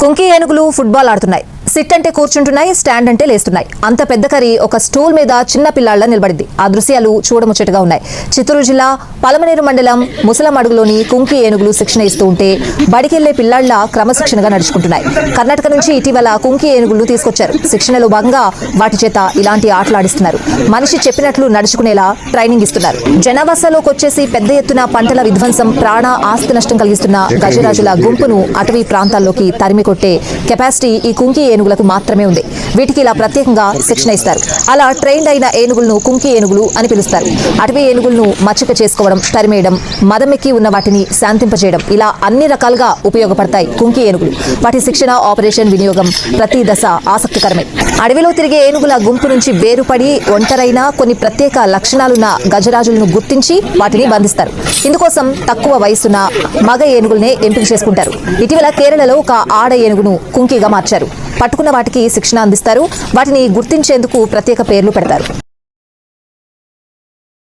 కుంకి ఏనుగులు football ఆడుతున్నాయి. SIT అంటే కూర్చుంటున్నాయి stand అంటే లేస్తున్నాయి. అంత పెద్ద కరి ఒక స్టూల్ మీద చిన్న పిల్లాళ్ళ నిలబడింది. ఆ దృశ్యాలు చూడముచ్చటగా ఉన్నాయి. చిత్తూరు జిల్లా పలమనేరు మండలం ముసలమడుగులోని కుంకి ఏనుగులు శిక్షణ ఇస్తూ ఉంటే బడికెళ్ళే పిల్లాళ్ళ క్రమశిక్షణగా నడుచుకుంటున్నాయి. కర్ణాటక నుంచి ఇటీవల కుంకి ఏనుగులు తీసుకొచ్చారు. శిక్షణలో భాగంగా వాటి చేత ఇలాంటి ఆటలాడిస్తున్నారు మనిషి చెప్పినట్లు నడుచుకునేలా ట్రైనింగ్ ఇస్తున్నారు. జనావాసాలోకి వచ్చేసి పెద్ద ఎత్తున పంటల విధ్వంసం ప్రాణ ఆస్తి నష్టం కలిగిస్తున్న గజరాజుల గుంపును అటవీ ప్రాంతాల్లోకి తరిమి కొట్టే కెపాసిటీ ఈ కుంకి ఏనుగులకు మాత్రమే ఉంది. వీటికి ఇలా ప్రత్యేకంగా శిక్షణ ఇస్తారు. అలా ట్రైన్డ్ అయిన ఏనుగులను కుంకి ఏనుగులు అని పిలుస్తారు. అటవీ ఏనుగులను మచ్చిక చేసుకోవడం తరిమేయడం మదమెక్కి ఉన్న వాటిని శాంతింపజేయడం ఇలా అన్ని రకాలుగా ఉపయోగపడతాయి కుంకి ఏనుగులు. వాటి శిక్షణ ఆపరేషన్ వినియోగం ప్రతి దశ ఆసక్తికరమే. అడవిలో తిరిగే ఏనుగుల గుంపు నుంచి వేరుపడి ఒంటరైన కొన్ని ప్రత్యేక లక్షణాలున్న గజరాజులను గుర్తించి వాటిని బంధిస్తారు. ఇందుకోసం తక్కువ వయసున్న మగ ఏనుగులనే ఎంపిక చేసుకుంటారు. ఇటీవల కేరళలో ఒక ఆడ ఏనుగును కుంకిగా మార్చారు. పట్టుకున్న వాటికి శిక్షణ అందిస్తారు. వాటిని గుర్తించేందుకు ప్రత్యేక పేర్లు పెడతారు.